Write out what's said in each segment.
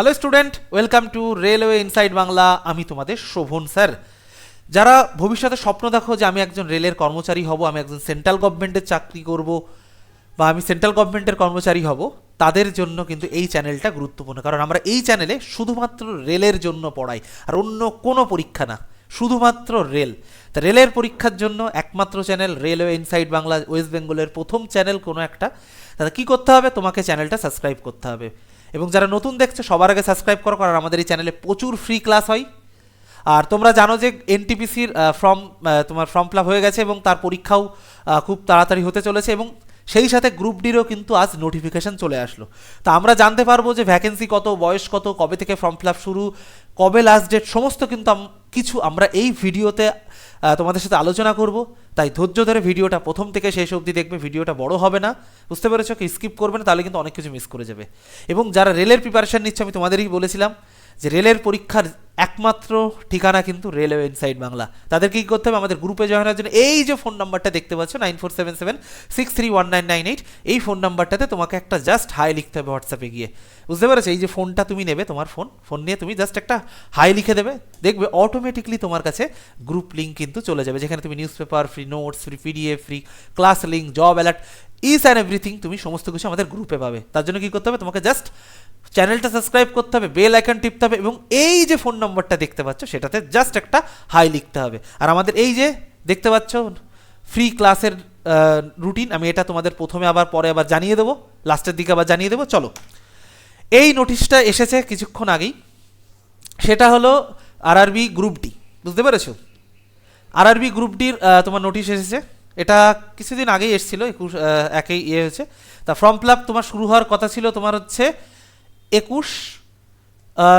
Hello student welcome to railway inside Bangla আমি তোমাদের Sovan sir যারা ভবিষ্যতে স্বপ্ন দেখো যে আমি একজন রেলের কর্মচারী হব, আমি একজন সেন্ট্রাল গভর্নমেন্টের চাকরি করব বা আমি সেন্ট্রাল গভর্নমেন্টের কর্মচারী হব, তাদের জন্য কিন্তু এই চ্যানেলটা গুরুত্বপূর্ণ। কারণ আমরা এই চ্যানেলে শুধুমাত্র রেলের জন্য পড়াই, আর অন্য কোনো পরীক্ষা না, শুধুমাত্র রেল। তা রেলের পরীক্ষার জন্য একমাত্র channel railway inside Bangla west বেঙ্গলের প্রথম চ্যানেল কোনো একটা। তাহলে কী করতে হবে? তোমাকে চ্যানেলটা সাবস্ক্রাইব করতে হবে। এবং যারা নতুন দেখছে, সবার আগে সাবস্ক্রাইব করো, কারণ আমাদের এই চ্যানেলে প্রচুর ফ্রি ক্লাস হয়। আর তোমরা জানো যে এনটিপিসির ফর্ম তোমার ফর্ম ফিল হয়ে গেছে এবং তার পরীক্ষাও খুব তাড়াতাড়ি হতে চলেছে এবং সেই সাথে গ্রুপ ডিরও কিন্তু আজ নোটিফিকেশন চলে আসলো। তা আমরা জানতে পারব যে ভ্যাকেন্সি কত, বয়স কত, কবে থেকে ফর্ম ফিল শুরু, কবে লাস্ট ডেট সমস্ত কিন্তু কিছু আমরা এই ভিডিওতে তোমাদের সাথে আলোচনা করব। তাই ধৈর্য ধরে ভিডিওটা প্রথম থেকে শেষ অবধি দেখবে, ভিডিওটা বড় হবে না। বুঝতে পেরেছ কি? স্কিপ করবে না, তাহলে কিন্তু অনেক কিছু মিস করে যাবে। এবং যারা রেলের প্রিপারেশন নিচ্ছে, আমি তোমাদেরই বলেছিলাম যে রেলের পরীক্ষার একমাত্র ঠিকানা কিন্তু রেলওয়ে ইনসাইড বাংলা। তাদেরকে কী করতে হবে? আমাদের গ্রুপে জয়েন হওয়ার জন্য এই যে ফোন নাম্বারটা দেখতে পাচ্ছ nine four seven seven six three one nine nine eight এই ফোন নাম্বারটাতে তোমাকে একটা জাস্ট হাই লিখতে হবে হোয়াটসঅ্যাপে গিয়ে। বুঝতে পেরেছ? এই যে ফোনটা তুমি নেবে তোমার ফোন ফোন নিয়ে তুমি জাস্ট একটা হাই লিখে দেবে। দেখবে অটোমেটিকলি তোমার কাছে গ্রুপ লিঙ্ক কিন্তু চলে যাবে, যেখানে তুমি news paper free notes free PDF free class link job alerts and everything তুমি সমস্ত কিছু আমাদের গ্রুপে পাবে। তার জন্য কী করতে হবে? তোমাকে জাস্ট চ্যানেলটা সাবস্ক্রাইব করতে হবে বেল আইকন টিপতে হবে এবং এই যে ফোন নম্বরটা দেখতে পাচ্ছ, সেটাতে জাস্ট একটা হাই লিখতে হবে। আর আমাদের এই যে দেখতে পাচ্ছ ফ্রি ক্লাসের রুটিন আমি এটা তোমাদের প্রথমে আবার পরে আবার জানিয়ে দেবো লাস্টের দিকে আবার জানিয়ে দেবো, চলো। এই নোটিশটা এসেছে কিছুক্ষণ আগেই, সেটা হলো আরআরবি গ্রুপ ডি বুঝতে পেরেছ? আরআরবি গ্রুপ ডির তোমার নোটিশ এসেছে। এটা কিছুদিন আগেই এসেছিল, একুশ একেই ইয়ে হয়েছে। তা ফর্ম ফিল তোমার শুরু হওয়ার কথা ছিল তোমার হচ্ছে একুশ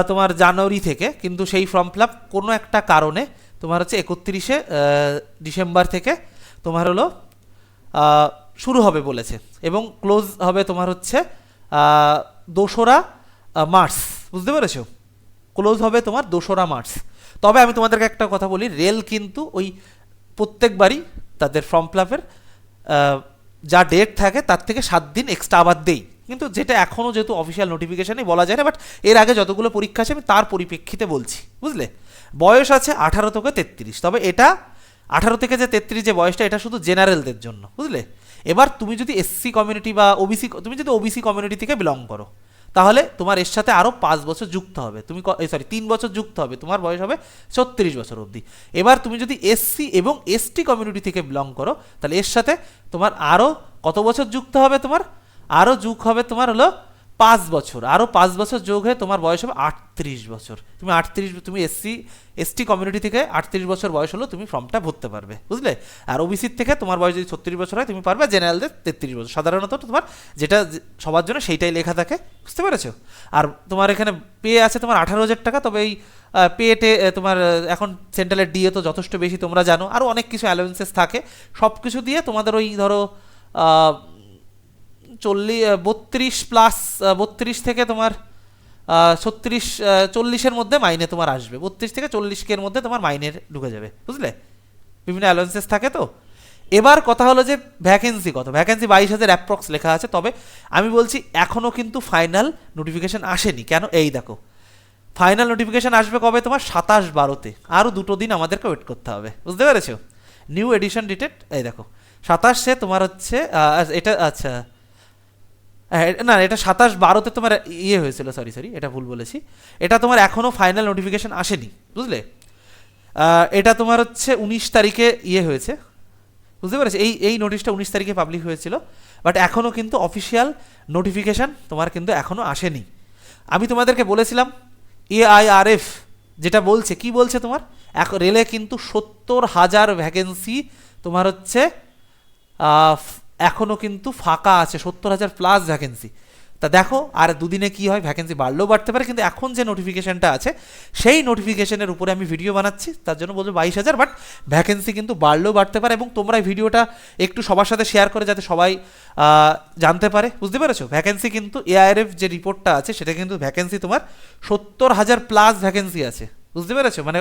তোমার জানুয়ারি থেকে, কিন্তু সেই ফর্ম ফিল কোনো একটা কারণে তোমার হচ্ছে একত্রিশে ডিসেম্বর থেকে তোমার হলো শুরু হবে বলেছে। এবং ক্লোজ হবে তোমার হচ্ছে দোসরা মার্চ। বুঝতে পেরেছ? ক্লোজ হবে তোমার দোসরা মার্চ। তবে আমি তোমাদেরকে একটা কথা বলি, রেল কিন্তু ওই প্রত্যেকবারই তাদের ফর্ম ফিলাপের যা ডেট থাকে তার থেকে সাত দিন এক্সট্রা আবার দেই। কিন্তু যেটা এখনও যেহেতু অফিসিয়াল নোটিফিকেশানে বলা যায় না বাট এর আগে যতগুলো পরীক্ষা আছে আমি তার পরিপ্রেক্ষিতে বলছি, বুঝলে? বয়স আছে আঠারো থেকে তেত্রিশ, তবে এটা আঠারো থেকে যে তেত্রিশ যে বয়সটা, এটা শুধু জেনারেলদের জন্য, বুঝলে? এবার তুমি যদি এসসি কমিউনিটি বা ওবিসি তুমি যদি ওবিসি কমিউনিটি থেকে বিলং করো তাহলে তোমার এর সাথে আরও পাঁচ বছর যুক্ত হবে। তুমি সরি তিন বছর যুক্ত হবে। তোমার বয়স হবে ছত্রিশ বছর অবধি। এবার তুমি যদি এসসি এবং এসটি কমিউনিটি থেকে বিলং করো, তাহলে এর সাথে তোমার আরও কত বছর যুক্ত হবে তোমার? আরও যুগ হবে তোমার হলো পাঁচ বছর। আরও পাঁচ বছর যোগ হয়ে তোমার বয়স হবে আটত্রিশ বছর। তুমি আটত্রিশ, তুমি এসসি, এসটি কমিউনিটি থেকে আটত্রিশ বছর বয়স হলো তুমি ফর্মটা ভরতে পারবে, বুঝলে? আর ওবিসির থেকে তোমার বয়স যদি ছত্রিশ বছর হয়, তুমি পারবে জেনারেলদের তেত্রিশ বছর। সাধারণত তোমার যেটা সবার জন্য সেইটাই লেখা থাকে, বুঝতে পেরেছ? আর তোমার এখানে পে আছে তোমার আঠারো হাজার টাকা, তবে এই পেটে তোমার এখন সেন্ট্রালের ডিএ তো যথেষ্ট বেশি তোমরা জানো। আরও অনেক কিছু অ্যালাউন্সেস থাকে। সব কিছু দিয়ে তোমাদের ওই ধরো চল্লিশ বত্রিশ প্লাস বত্রিশ থেকে তোমার ছত্রিশ চল্লিশের মধ্যে মাইনে তোমার আসবে। বত্রিশ থেকে চল্লিশ কের মধ্যে তোমার মাইনে ঢুকে যাবে বুঝলে? বিভিন্ন অ্যালাউন্সেস থাকে তো। এবার কথা হলো যে ভ্যাকেন্সি কত? ভ্যাকেন্সি বাইশ হাজার অ্যাপ্রক্স লেখা আছে তবে আমি বলছি এখনও কিন্তু ফাইনাল নোটিফিকেশন আসেনি। কেন? এই দেখো ফাইনাল নোটিফিকেশান আসবে কবে? তোমার সাতাশ বারোতে। আরও দুটো দিন আমাদেরকে ওয়েট করতে হবে বুঝতে পেরেছ? নিউ এডিশন ডেটেড এই দেখো সাতাশে তোমার হচ্ছে এটা আচ্ছা হ্যাঁ, এ- না এটা সাতাশ বারোতে তোমার ইয়ে হয়েছিল সরি সরি এটা ভুল বলেছি। এটা তোমার এখনও ফাইনাল নোটিফিকেশান আসেনি, বুঝলে? এটা তোমার হচ্ছে উনিশ তারিখে ইয়ে হয়েছে, বুঝতে পেরেছি? এই এই নোটিশটা উনিশ তারিখে পাবলিক হয়েছিল বাট এখনও কিন্তু অফিসিয়াল নোটিফিকেশান তোমার কিন্তু এখনও আসেনি। আমি তোমাদেরকে বলেছিলাম এআইআরএফ যেটা বলছে, কি বলছে তোমার? এক রেলে কিন্তু সত্তর হাজার ভ্যাকেন্সি তোমার হচ্ছে এখনও কিন্তু ফাঁকা আছে, সত্তর হাজার প্লাস ভ্যাকেন্সি তা দেখো, আর দুদিনে কি হয়? ভ্যাকেন্সি বাড়লেও বাড়তে পারে, কিন্তু এখন যে নোটিফিকেশনটা আছে, সেই নোটিফিকেশনের উপরে আমি ভিডিও বানাচ্ছি, তার জন্য বলব বাইশ হাজার বাট ভ্যাকেন্সি কিন্তু বাড়লেও বাড়তে পারে এবং তোমরা ভিডিওটা একটু সবার সাথে শেয়ার করে যাতে সবাই জানতে পারে। বুঝতে পেরেছ? ভ্যাকেন্সি কিন্তু এআইআরএফ যে রিপোর্টটা আছে, সেটা কিন্তু ভ্যাকেন্সি তোমার সত্তর হাজার প্লাস ভ্যাকেন্সি আছে। বুঝতে পেরেছ? মানে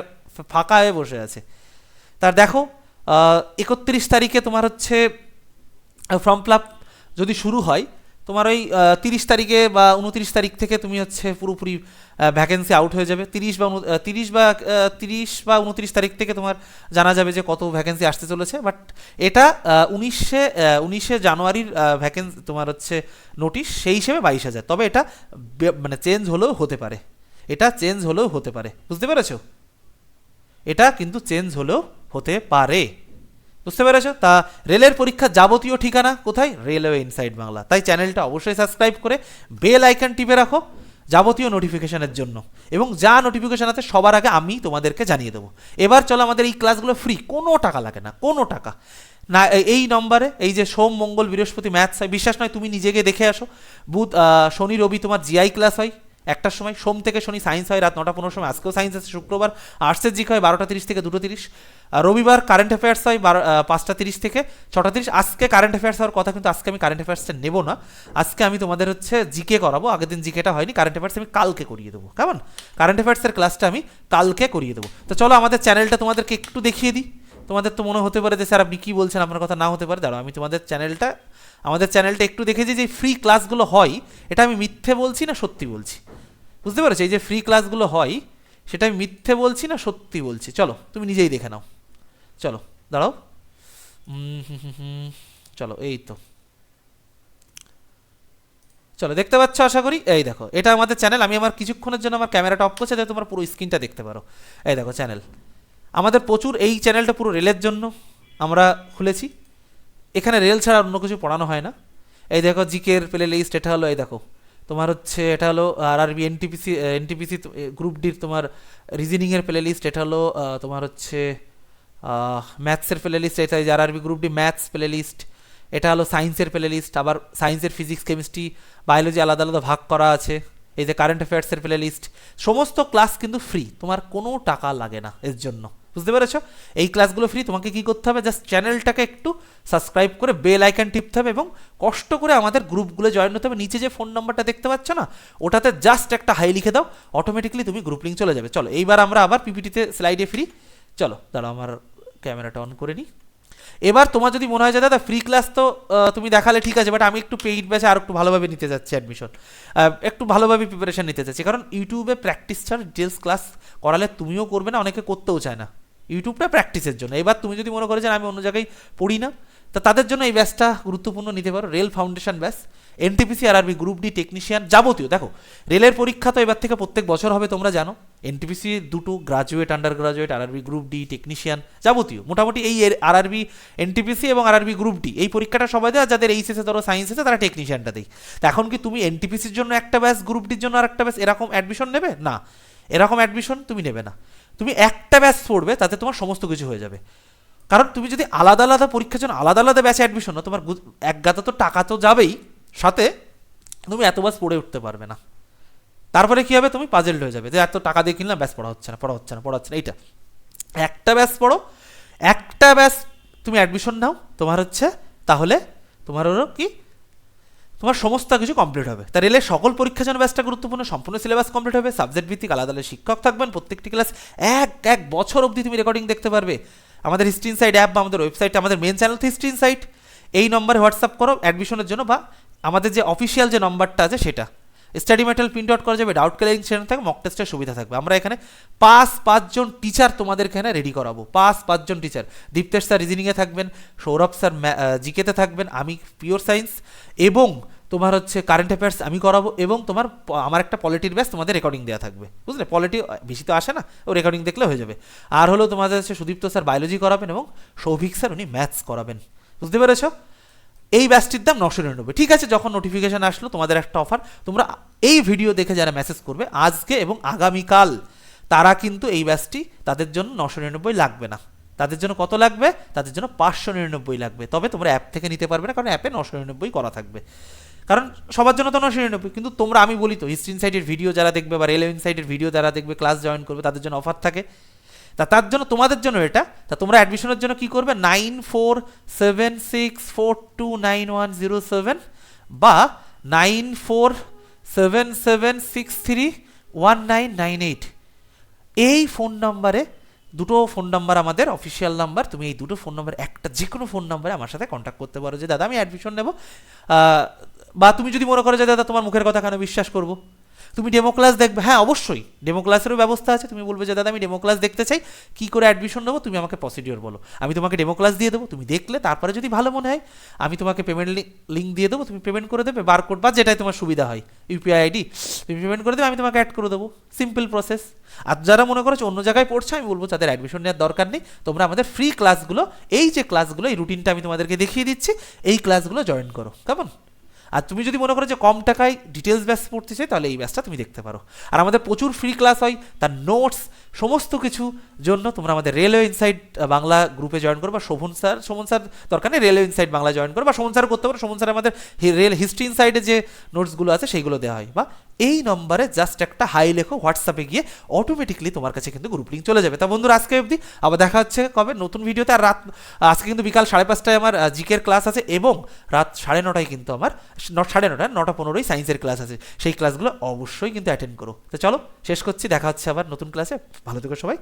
ফাঁকা হয়ে বসে আছে। তার দেখো একত্রিশ তারিখে তোমার হচ্ছে ফর্ম ফিল যদি শুরু হয়, তোমার ওই তিরিশ তারিখে বা উনত্রিশ তারিখ থেকে তুমি হচ্ছে পুরোপুরি ভ্যাকেন্সি আউট হয়ে যাবে। তিরিশ বা তিরিশ বা তিরিশ বা উনত্রিশ তারিখ থেকে তোমার জানা যাবে যে কত ভ্যাকেন্সি আসতে চলেছে। বাট এটা উনিশে উনিশে জানুয়ারির ভ্যাকেন্সি তোমার হচ্ছে নোটিশ সেই হিসেবে বাইশ হাজার। তবে এটা মানে চেঞ্জ হলেও হতে পারে। এটা চেঞ্জ হলেও হতে পারে। বুঝতে পেরেছ? এটা কিন্তু চেঞ্জ হলেও হতে পারে। বুঝতে পেরেছ? তা রেলের পরীক্ষার যাবতীয় ঠিকানা কোথায়? Railway inside Bangla. তাই চ্যানেলটা অবশ্যই সাবস্ক্রাইব করে বেল আইকন টিপে রাখো যাবতীয় নোটিফিকেশনের জন্য। এবং যা নোটিফিকেশন আছে সবার আগে আমি তোমাদেরকে জানিয়ে দেবো। এবার চলো আমাদের এই ক্লাসগুলো ফ্রি কোনো টাকা লাগে না, কোনো টাকা। না এই নম্বরে, এই যে সোম, মঙ্গল, বৃহস্পতি, ম্যাথস হয়, বিশ্বাস নয়, তুমি নিজেকে দেখে আসো। বুধ শনি, রবি, তোমার জিআই ক্লাস হয়। একটার সময় সোম থেকে শনি সায়েন্স হয়, রাত নটা পনেরো সময়। আজকেও সায়েন্স আছে, শুক্রবার আর্টসের জিক হয়, বারোটা তিরিশ থেকে দুটো তিরিশ। রবিবার কারেন্ট অ্যাফেয়ার্স হয়, বারো পাঁচটা তিরিশ থেকে ছটা তিরিশ। আজকে কারেন্ট অ্যাফেয়ার্স হওয়ার কথা কিন্তু আজকে আমি কারেন্ট অ্যাফেয়ার্সটা নেব না। আজকে আমি তোমাদের হচ্ছে জিকে করাবো, আগের দিন জিকেটা হয়নি কারেন্ট অ্যাফেয়ার্স আমি কালকে করিয়ে দেবো, কেমন? কারেন্ট অ্যাফেয়ার্সের ক্লাসটা আমি কালকে করিয়ে দেবো। তো চলো আমাদের চ্যানেলটা তোমাদেরকে একটু দেখিয়ে দিই। তোমাদের তো মনে হতে পারে যে, স্যার, আপনি কী বলছেন? আপনার কথা না হতে পারে। দাঁড়াও, আমি তোমাদের চ্যানেলটা, আমাদের চ্যানেলটা একটু দেখেছি যে ফ্রি ক্লাসগুলো হয়, এটা আমি মিথ্যে বলছি না সত্যি বলছি? বুঝতে পেরেছ? এই যে ফ্রি ক্লাসগুলো হয়, সেটা আমি মিথ্যে বলছি না সত্যি বলছি? চলো, তুমি নিজেই দেখে নাও। চলো, দাঁড়াও। চলো, এই তো। চলো, দেখতে পাচ্ছ আশা করি? এই দেখো, এটা আমাদের চ্যানেল। আমি আমার কিছুক্ষণের জন্য আমার ক্যামেরাটা অফ করছে তোমার পুরো স্ক্রিনটা দেখতে পারো। এই দেখো, চ্যানেল। আমাদের প্রচুর এই চ্যানেলটা পুরো রেলের জন্য আমরা খুলেছি। এখানে রেল ছাড়া অন্য কিছু পড়ানো হয় না। এই দেখো, জিকের প্লে লিস্ট এটা হলো এই দেখো। তোমার হচ্ছে, এটা হলো, আর আরবি এনটিপিসি এনটিপিসি গ্রুপ ডির তোমার রিজনিংয়ের প্লে লিস্ট এটা হলো তোমার হচ্ছে ম্যাথসের প্লে লিস্ট এটা আর RRB group D maths play list এটা হলো সায়েন্সের প্লে লিস্ট আবার সায়েন্সের ফিজিক্স কেমিস্ট্রি বায়োলজি আলাদা আলাদা ভাগ করা আছে। এই যে কারেন্ট অ্যাফেয়ার্সের প্লে লিস্ট সমস্ত ক্লাস কিন্তু ফ্রি তোমার কোনো টাকা লাগে না এর জন্য। বুঝতে পেরেছ? এই ক্লাসগুলো ফ্রি তোমাকে কি করতে হবে? জাস্ট চ্যানেলটাকে একটু সাবস্ক্রাইব করে বেল আইকন টিপতে হবে এবং কষ্ট করে আমাদের গ্রুপগুলো জয়েন হতে হবে। নিচে যে ফোন নাম্বারটা দেখতে পাচ্ছ না, ওটাতে জাস্ট একটা হাই লিখে দাও অটোমেটিকলি তুমি গ্রুপ লিঙ্ক চলে যাবে। চলো, এইবার আমরা আবার পিপিটিতে স্লাইডে ফ্রি চলো, দাঁড়াও, আমার ক্যামেরাটা অন করে নিই। এবার তোমার যদি মনে হয় যে, দাদা ফ্রি ক্লাস তো তুমি দেখালে ঠিক আছে বাট আমি একটু পেইড ব্যাচে আর একটু ভালোভাবে নিতে যাচ্ছি অ্যাডমিশন একটু ভালোভাবে প্রিপারেশন নিতে চাচ্ছি কারণ ইউটিউবে প্র্যাকটিস ছাড়া ডিটেলস ক্লাস করালে তুমিও করবে না, অনেকে করতেও চায় না। ইউটিউবটা প্র্যাকটিসের জন্য। এবার তুমি যদি মনে করো যে আমি অন্য জায়গায় পড়ি না, তা তাদের জন্য এই ব্যাচটা গুরুত্বপূর্ণ নিতে পারো। রেল ফাউন্ডেশন ব্যাচ এনটিপিসি, আর আরবি গ্রুপ ডি টেকনিশিয়ান যাবতীয়। দেখো, রেলের পরীক্ষা তো এবার থেকে প্রত্যেক বছর হবে, তোমরা জানো। এনটিপিসি দুটো গ্রাজুয়েট আন্ডার গ্রাজুয়েট আর আরবি গ্রুপ ডি টেকনিশিয়ান যাবতীয়। মোটামুটি এই আর আরবি এনটিপিসি এবং আর আরবি গ্রুপ ডি এই পরীক্ষাটা সবাই দেয় যাদের এইচএসে ধরো সায়েন্স এসে তারা টেকনিশিয়ানটা দেয়। তো এখন কি তুমি এনটিপিসির জন্য একটা ব্যাচ গ্রুপ ডির জন্য আর একটা ব্যাচ এরকম অ্যাডমিশন নেবে? না। এরকম অ্যাডমিশন তুমি নেবে না। তুমি একটা ব্যাচ পড়বে, তাতে তোমার সমস্ত কিছু হয়ে যাবে। কারণ তুমি যদি আলাদা আলাদা পরীক্ষার জন্য আলাদা আলাদা ব্যাচে অ্যাডমিশন না তোমার এক গাদা তো টাকা তো যাবেই। সাথে তুমি এত ব্যাচ পড়ে উঠতে পারবে না। তারপরে কী হবে? তুমি পাজেল্ড হয়ে যাবে যে এত টাকা দিয়ে কিনলাম, ব্যাস পড়া হচ্ছে না, পড়া হচ্ছে না, পড়া হচ্ছে না। এইটা। একটা ব্যাস পড়ো, একটা ব্যাস তুমি অ্যাডমিশন নাও, তোমার হচ্ছে তাহলে তোমার হলো কি? তোমার সমস্ত কিছু কমপ্লিট হবে। তা রেলের সকল পরীক্ষার জন্য ব্যাচটা গুরুত্বপূর্ণ, সম্পূর্ণ সিলেবাস কমপ্লিট হবে সাবজেক্ট ভিত্তিক আলাদা আলাদা শিক্ষক থাকবেন, প্রত্যেকটি ক্লাস এক এক বছর অবধি তুমি রেকর্ডিং দেখতে পারবে। আমাদের হিস্ট্রি ইনসাইট অ্যাপ বা আমাদের ওয়েবসাইটে আমাদের মেন চ্যানেল তো হিস্ট্রি ইনসাইট এই নম্বরে হোয়াটসঅ্যাপ করো অ্যাডমিশনের জন্য বা আমাদের যে অফিসিয়াল যে নম্বরটা আছে সেটা। স্টাডি মেটেরিয়াল প্রিন্ট আউট করা যাবে ডাউট ক্লিয়ারিং সেশন থাকবে মক টেস্টের সুবিধা থাকবে। আমরা এখানে পাঁচ পাঁচজন টিচার তোমাদের এখানে রেডি করাবো। পাঁচ পাঁচজন টিচার দীপ্তেশ স্যার রিজনিংয়ে থাকবেন, সৌরভ স্যার জিকেতে থাকবেন, আমি পিওর সায়েন্স এবং তোমার হচ্ছে কারেন্ট অ্যাফেয়ার্স আমি করাবো, এবং তোমার আমার একটা পলিটির ব্যাস তোমাদের রেকর্ডিং দেওয়া থাকবে। বুঝলে? পলিটি বেশি তো আসে না, ও রেকর্ডিং দেখলে হয়ে যাবে। আর হলো তোমাদের হচ্ছে সুদীপ্ত স্যার বায়োলজি করাবেন, এবং সৌভিক স্যার উনি ম্যাথস করাবেন। বুঝতে পেরেছ? এই ব্যাচটির দাম নশো নিরানব্বই। ঠিক আছে, যখন নোটিফিকেশান আসলো, তোমাদের একটা অফার তোমরা এই ভিডিও দেখে যারা মেসেজ করবে, আজকে এবং আগামীকাল, তারা কিন্তু এই ব্যাচটি তাদের জন্য নশো নিরানব্বই লাগবে না। তাদের জন্য কত লাগবে? তাদের জন্য পাঁচশো নিরানব্বই লাগবে। তবে তোমরা অ্যাপ থেকে নিতে পারবে না, কারণ অ্যাপে নশো নিরানব্বই করা থাকবে। কারণ সবার জন্য তো নশো নিরানব্বই, কিন্তু তোমরা, আমি বলি তো হিস্ট্রি ইনসাইটের ভিডিও যারা দেখবে বা রেলওয়ে ইনসাইটের ভিডিও যারা দেখবে ক্লাস জয়েন করবে, তাদের জন্য অফার থাকে। তা তার জন্য তোমাদের জন্য এটা, তা তোমরা অ্যাডমিশনের জন্য কি করবে? Nine four seven six four two nine one zero seven বা nine four seven seven six three one nine nine eight এই ফোন নাম্বারে দুটো ফোন নাম্বার আমাদের অফিসিয়াল নাম্বার তুমি এই দুটো ফোন নাম্বার একটা যে কোনো ফোন নাম্বারে আমার সাথে কন্ট্যাক্ট করতে পারো যে, দাদা, আমি অ্যাডমিশন নেব। বা তুমি যদি মনে করো যে, দাদা, তোমার মুখের কথা কেন বিশ্বাস করব? তুমি ডেমো ক্লাস দেখবে। হ্যাঁ অবশ্যই ডেমো ক্লাসেরও ব্যবস্থা আছে। তুমি বলবে যে, দাদা, আমি ডেমো ক্লাস দেখতে চাই। কি করে অ্যাডমিশন নেব? তুমি আমাকে প্রসিডিওর বলো। আমি তোমাকে ডেমো ক্লাস দিয়ে দেবো। তুমি দেখলে, তারপরে যদি ভালো মনে হয়, আমি তোমাকে পেমেন্ট লিঙ্ক দিয়ে দেবো। তুমি পেমেন্ট করে দেবে বারকোড বা যেটাই তোমার সুবিধা হয়। ইউপিআই আইডি তুমি পেমেন্ট করে দেবে, আমি তোমাকে অ্যাড করে দেবো। সিম্পল প্রসেস আর যারা মনে করছ, অন্য জায়গায় পড়ছে, আমি বলব, তাদের অ্যাডমিশন নেওয়ার দরকার নেই। তোমরা আমাদের ফ্রি ক্লাসগুলো এই যে ক্লাসগুলো এই রুটিনটা আমি তোমাদেরকে দেখিয়ে দিচ্ছি। এই ক্লাসগুলো জয়েন করো। কেমন? আর তুমি যদি মনে করো যে কম টাকায় ডিটেলস ব্যাচ পড়তে চাই, তাহলে এই ব্যাচটা তুমি দেখতে পারো। আর আমাদের প্রচুর ফ্রি ক্লাস হয়, তার নোটস সমস্ত কিছু জন্য তোমরা আমাদের রেলওয়ে ইনসাইড বাংলা গ্রুপে জয়েন করো বা শোভন স্যার শোভন স্যার দরকার নেই, রেলওয়ে ইনসাইড বাংলা জয়েন করো বা শোভন স্যার করতে পারো, শোভন স্যার আমাদের রেল হিস্ট্রি ইনসাইডে যে নোটসগুলো আছে সেইগুলো দেওয়া হয়। বা এই নম্বরে জাস্ট একটা হাই লেখো হোয়াটসঅ্যাপে গিয়ে অটোমেটিকলি তোমার কাছে কিন্তু গ্রুপ লিঙ্ক চলে যাবে। তা বন্ধুরা, আজকে অবধি আবার দেখা হচ্ছে কবে? নতুন ভিডিওতে আর রাত, আজকে কিন্তু বিকাল সাড়ে পাঁচটায় আমার জিকের ক্লাস আছে এবং রাত সাড়ে নটায় কিন্তু আমার সাড়ে নটায় নটা পনেরোই সায়েন্সের ক্লাস আছে। সেই ক্লাসগুলো অবশ্যই কিন্তু অ্যাটেন্ড করো। তো চলো, শেষ করছি, দেখা হচ্ছে আবার নতুন ক্লাসে ভালো থেকো সবাই।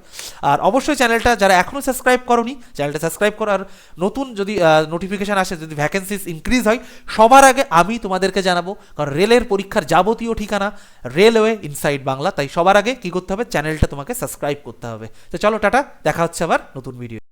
আর অবশ্যই চ্যানেলটা যারা এখনও সাবস্ক্রাইব করনি, চ্যানেলটা সাবস্ক্রাইব করো। আর নতুন যদি নোটিফিকেশান আসে, যদি ভ্যাকেন্সিস ইনক্রিজ হয়, সবার আগে আমি তোমাদেরকে জানাব, কারণ রেলের পরীক্ষার যাবতীয় ঠিকানা রেলওয়ে ইনসাইড বাংলা। তাই সবার আগে কী করতে হবে? চ্যানেলটা তোমাকে সাবস্ক্রাইব করতে হবে। তো চলো, টাটা। দেখা হচ্ছে আবার নতুন ভিডিও